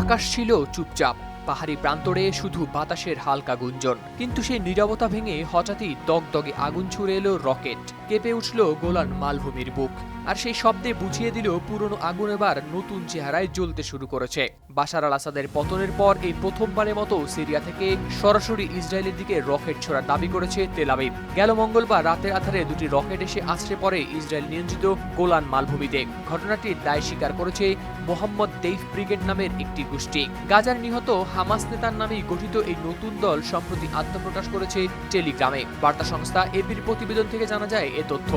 আকাশ ছিল চুপচাপ। পাহাড়ি প্রান্তরে শুধু বাতাসের হালকা গুঞ্জন। কিন্তু সেই নীরবতা ভেঙে হঠাৎই দগদগে আগুন ছুড়ে এলো রকেট। কেঁপে উঠল গোলান মালভূমির বুক। আর সেই শব্দে বুঝিয়ে দিল পুরনো আগুন এবার নতুন চেহারায় জ্বলতে শুরু করেছে। বাশার আল আসাদের পতনের পর এই প্রথমবারের মতো সিরিয়া থেকে সরাসরি ইসরায়েলের দিকে রকেট ছোড়ার দাবি করেছে তেলাবিব গেল মঙ্গলবার রাতের আধারে দুটি রকেট এসে আছড়ে পড়ে ইসরায়েল নিয়ন্ত্রিত গোলান মালভূমিতে। ঘটনাটির দায় স্বীকার করেছে মোহাম্মদ দেইফ ব্রিগেড নামের একটি গোষ্ঠী। গাজার নিহত হামাস নেতার নামেই গঠিত এই নতুন দল সম্প্রতি আত্মপ্রকাশ করেছে টেলিগ্রামে। বার্তা সংস্থা এপির প্রতিবেদন থেকে জানা যায় এ তথ্য।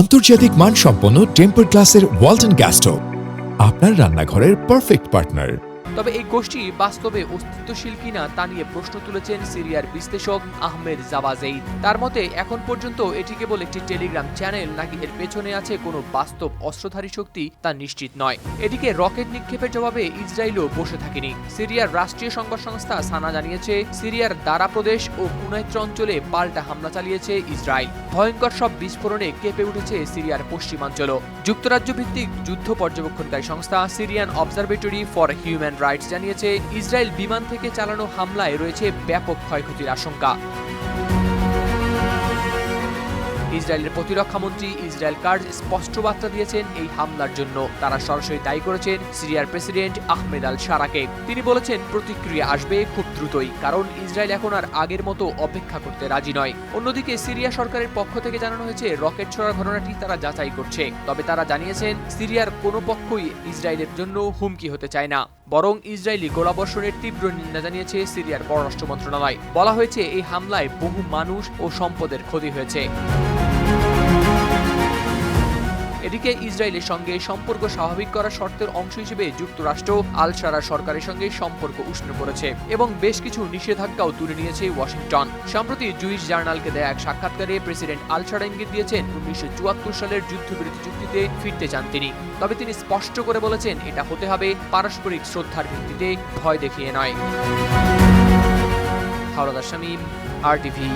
আন্তর্জাতিক মানসম্পন্ন টেম্পার গ্লাসের ওয়ালটন গ্যাস্টো আপনার রান্নাঘরের পারফেক্ট পার্টনার। তবে এই গোষ্ঠী বাস্তবে অস্তিত্বশীল কিনা তা নিয়ে প্রশ্ন তুলেছেন সিরিয়ার বিশ্লেষক আহমেদ জাওয়াজেই তার মতে, এখন পর্যন্ত এটি কেবল একটি টেলিগ্রাম চ্যানেল, নাকি এর পেছনে আছে কোনো বাস্তব অস্ত্রধারী শক্তি তা নিশ্চিত নয়। এদিকে রকেট নিক্ষেপের জবাবে ইসরায়েলও বসে থাকেনি। সিরিয়ার রাষ্ট্রীয় সংবাদ সংস্থা সানা জানিয়েছে, সিরিয়ার দারা প্রদেশ ও কুনাইত্র অঞ্চলে পাল্টা হামলা চালিয়েছে ইসরায়েল। ভয়ঙ্কর সব বিস্ফোরণে কেঁপে উঠেছে সিরিয়ার পশ্চিমাঞ্চল যুক্তরাজ্য ভিত্তিক যুদ্ধ পর্যবেক্ষণকারী সংস্থা Syrian Observatory for Human Rights জানিয়েছে ইসরায়েল বিমান থেকে চালানো হামলায় রয়েছে ব্যাপক ক্ষয়ক্ষতির আশঙ্কা। ইসরায়েলের প্রতিরক্ষা মন্ত্রী ইসরায়েল কার্জ স্পষ্ট বার্তা দিয়েছেন এই হামলার জন্য। তারা সরাসরি দায়ী করেছেন সিরিয়ার প্রেসিডেন্ট আহমেদ আল সারাকে। তিনি বলেছেন, প্রতিক্রিয়া আসবে খুব দ্রুতই, কারণ ইসরায়েল এখন আর আগের মতো অপেক্ষা করতে রাজি নয়। অন্যদিকে, সিরিয়া সরকারের পক্ষ থেকে জানানো হয়েছে, রকেট ছোড়ার ঘটনাটি তারা যাচাই করছে। তবে তারা জানিয়েছেন, সিরিয়ার কোনো পক্ষই ইসরায়েলের জন্য হুমকি হতে চায় না। বরং ইসরায়েলি গোলাবর্ষণের তীব্র নিন্দা জানিয়েছে সিরিয়ার পররাষ্ট্র মন্ত্রণালয়। বলা হয়েছে, এই হামলায় বহু মানুষ ও সম্পদের ক্ষতি হয়েছে। এদিকে ইসরায়েলের সঙ্গে সম্পর্ক স্বাভাবিক করার শর্তের অংশ হিসেবে যুক্তরাষ্ট্র আল সারা সরকারের সঙ্গে সম্পর্ক উষ্ণ করেছে এবং বেশ কিছু নিষেধাজ্ঞাও তুলে নিয়েছে ওয়াশিংটন। সম্প্রতি জুইস জার্নালকে দেয়া এক সাক্ষাৎকারে প্রেসিডেন্ট আল সারা ইঙ্গিত দিয়েছেন উনিশশো চুয়াত্তর সালের যুদ্ধবিরতি চুক্তিতে ফিরতে চান তিনি। তবে তিনি স্পষ্ট করে বলেছেন, এটা হতে হবে পারস্পরিক শ্রদ্ধার ভিত্তিতে, ভয় দেখিয়ে নয়। হাওড়াদার শামীম আর টিভি